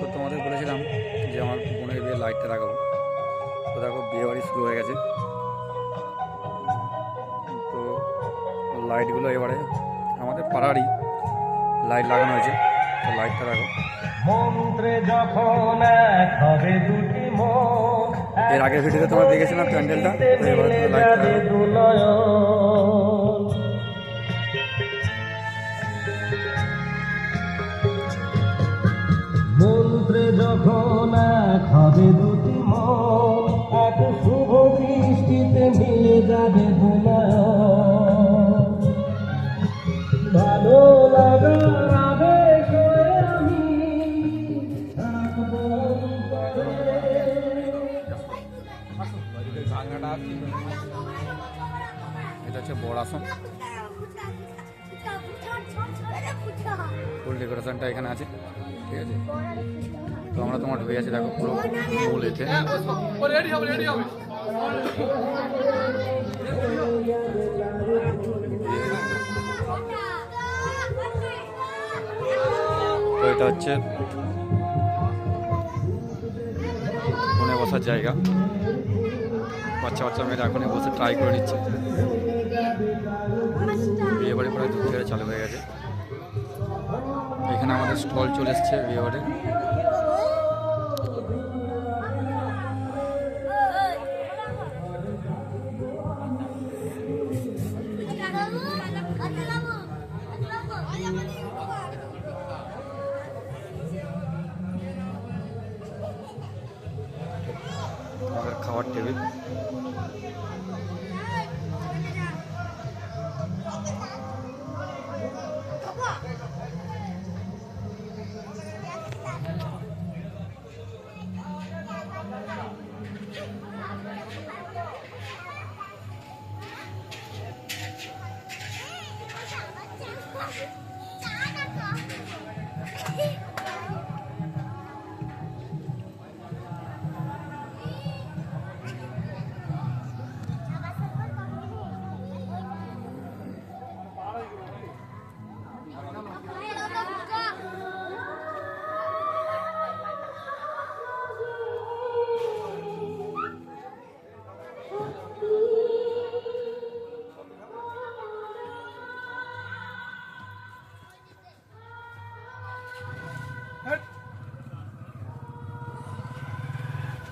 তো তোমাদের বলেছিলাম যে আমার বোনের বিয়ে লাইটটা লাগাবো। তো দেখো বিয়ে বাড়ি শুরু হয়ে গেছে। তো লাইটগুলো এবারে আমাদের পাড়ারই লাইট লাগানো হয়েছে। তো লাইটটা দেখো। মন এর আগের ভিডিওতে তোমরা দেখেছিলাম প্যান্ডেলটা? তো এবারে লাইটটা দুনয়ন যখন এক হবে দুটি মন এক শুভ দৃষ্টিতে মিলে যাবে ভালো লাগার আমি এটা হচ্ছে বড় আসন। ফুল ডেকোরেশনটা এখানে আছে। ঠিক আছে? তো আমরা তোমার ঢুকে আছি দেখো পুরো মূল এতে তো এটা হচ্ছে ফোনে বসার জায়গা। বাচ্চা বাচ্চা মেয়েরা এখনই বসে ট্রাই করে নিচ্ছে। বিয়ে বাড়ি প্রায় দূর থেকে চালু হয়ে গেছে। এখানে আমাদের স্টল চলে এসছে বাড়ি খাওয়ার টেবিল। Russia.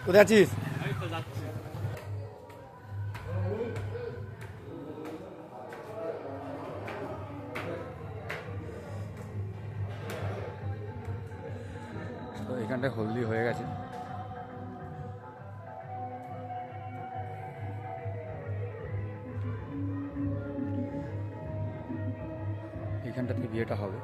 কোথায় আছিস? তো এখানটায় হলদি হয়ে গেছে। এখানটাতে বিয়েটা হবে।